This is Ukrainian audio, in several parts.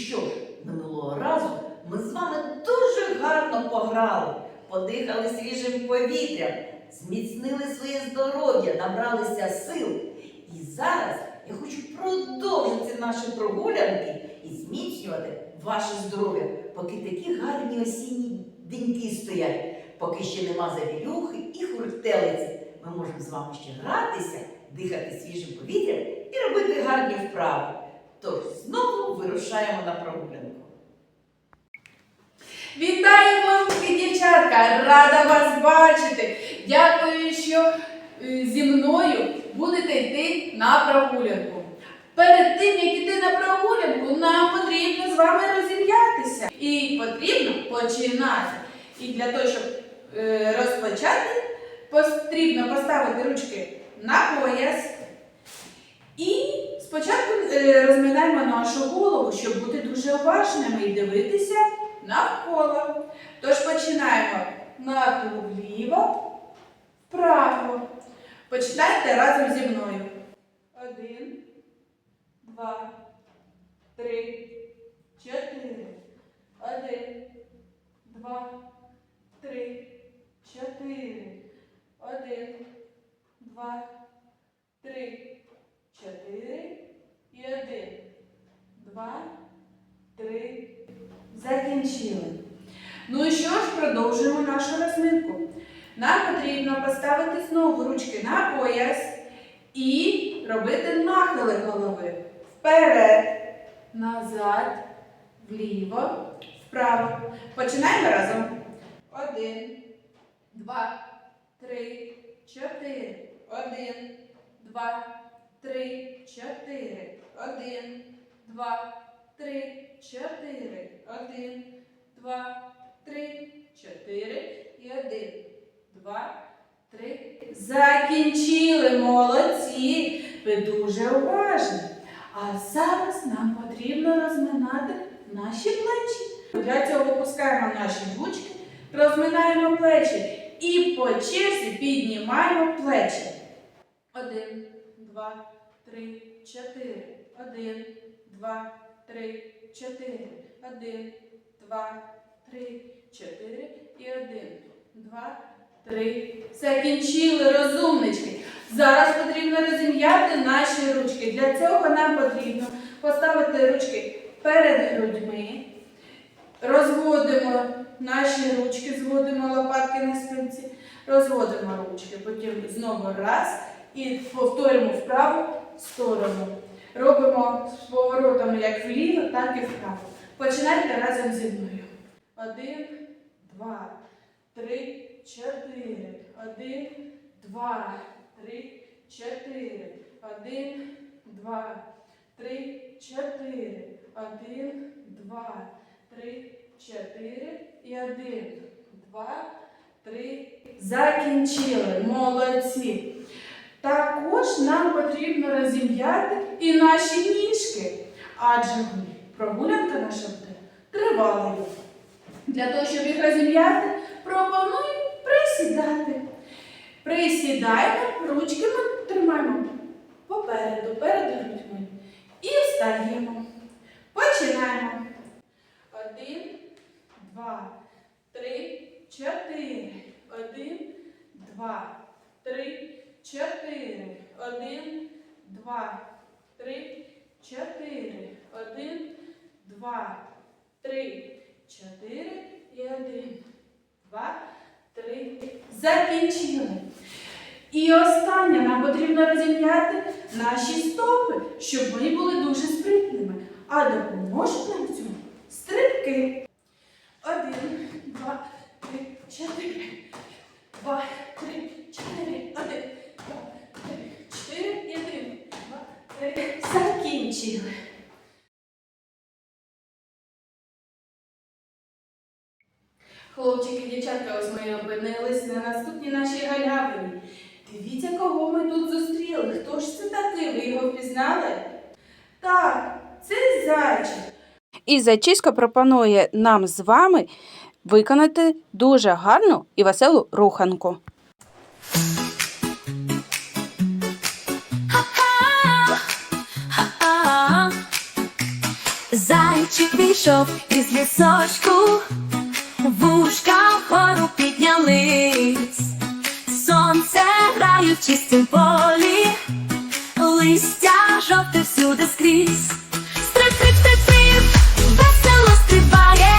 Що ж, минулого разу ми з вами дуже гарно пограли, подихали свіжим повітрям, зміцнили своє здоров'я, набралися сил. І зараз я хочу продовжити наші прогулянки і зміцнювати ваше здоров'я, поки такі гарні осінні деньки стоять, поки ще нема завірюхи і хуртелиці. Ми можемо з вами ще гратися, дихати свіжим повітрям і робити гарні вправи. Тож знову вирушаємо на прогулянку. Вітаю, хлопці дівчатка! Рада вас бачити! Дякую, що е, зі мною будете йти на прогулянку. Перед тим, як йти на прогулянку, нам потрібно з вами розім'ятися. І потрібно починати. І для того, щоб е, розпочати, потрібно поставити ручки на пояс. І спочатку е, розминаємо нашу голову, щоб бути дуже уважними і дивитися навколо. Тож починаємо нахил вліво, вправо. Починайте разом зі мною. Один, два, три, чотири. Один, два, три, чотири. Один, два, три, чотири. І один, два, три. Закінчили. Ну і що ж, продовжуємо нашу розминку. Нам потрібно поставити знову ручки на пояс і робити нахили голови. Вперед, назад, вліво, вправо. Починаємо разом. Один, два, три, чотири. Один, два, три, чотири. Один, два, три, чотири. Один, два, три, чотири. І один, два, три. Закінчили, молодці. Ви дуже уважні. А зараз нам потрібно розминати наші плечі. Для цього опускаємо наші ручки, розминаємо плечі і по черзі піднімаємо плечі. Один, два, три, чотири. Один, два, три, чотири. Один, два, три, чотири. І один, два, три. Закінчили розумнички. Зараз потрібно розім'яти наші ручки. Для цього нам потрібно поставити ручки перед грудьми. Розводимо наші ручки, зводимо лопатки на спинці, розводимо ручки, потім знову раз і повторюємо в праву сторону. Робимо з поворотами як вліво, так і вправо. Починайте разом зі мною. Один, два, три, чотири. Один, два, три, чотири. Один, два, три, чотири. Один, два, три, чотири. І один, два, три. Закінчили. Молодці. Також нам потрібно розім'яти і наші ніжки, адже прогулянка наша буде тривалою. Для того, щоб їх розім'яти, пропоную присідати. Присідаємо, ручки ми тримаємо попереду, перед грудьми. І встаємо. Починаємо. Один, два, три, чотири. Один, два, три. Один, два, три, чотири. Один, два, три, чотири. І один, два, три. Закінчили. І останнє нам потрібно розім'яти наші стопи, щоб вони були дуже спритними. А допоможуть нам в цьому стрибки. Один, два, три, чотири. Два, три, чотири. Один, два, три, чотири. І один, два, три. Закінчили. Хлопчики, дівчатка, ось ми опинились на наступній нашій галявині. Дивіться, кого ми тут зустріли. Хто ж це такий? Ви його впізнали? Так, це зайчик. І зайчисько пропонує нам з вами виконати дуже гарну і веселу руханку. Зайчик вийшов із лісочку, вушка вгору піднялись, сонце грає в чистім полі, листя жовте всюди скрізь. Стрип, трип, стрип, стрип, весело стрибає,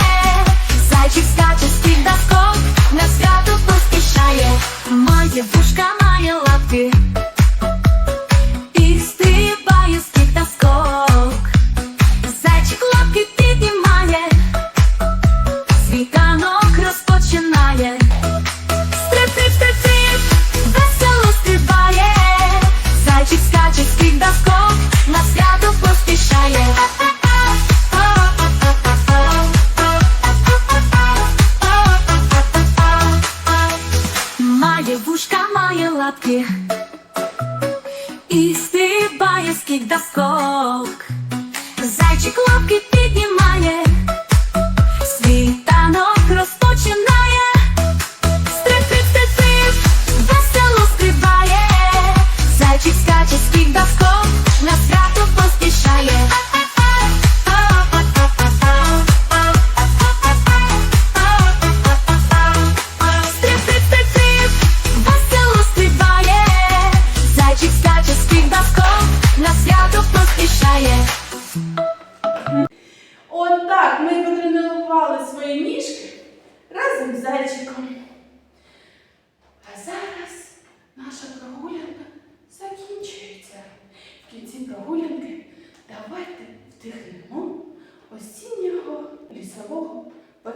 зайчик скаче з на свято поспішає, має вушка, має лапки, Зайчик лапки піднімає,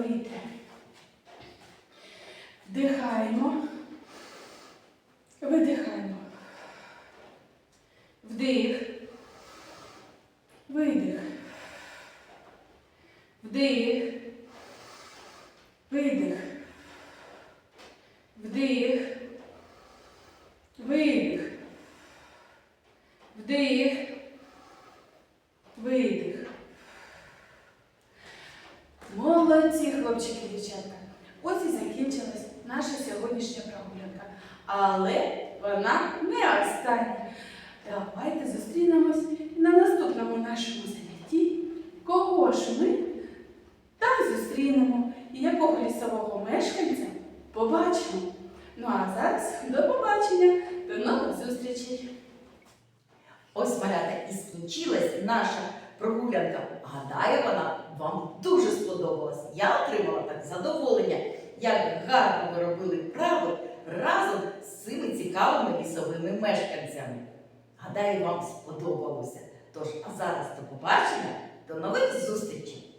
повітря. Вдихаємо, видихаємо. Вдих, видих. Вдих. Видих. Вдих. Видих. Вдих. Видих. Молодці, хлопчики і дівчатка. Ось і закінчилась наша сьогоднішня прогулянка. Але вона не остання. Давайте зустрінемось на наступному нашому занятті. Кого ж ми там зустрінемо і якого лісового мешканця побачимо. Ну а зараз до побачення, до нових зустрічей! Ось малята і скінчилась наша прогулянка. Гадаю, вона вам дуже сподобалась. Я отримала так задоволення, як гарно ви робили вправи разом з цими цікавими лісовими мешканцями. Гадаю, вам сподобалося. Тож, а зараз до побачення, до нових зустрічей!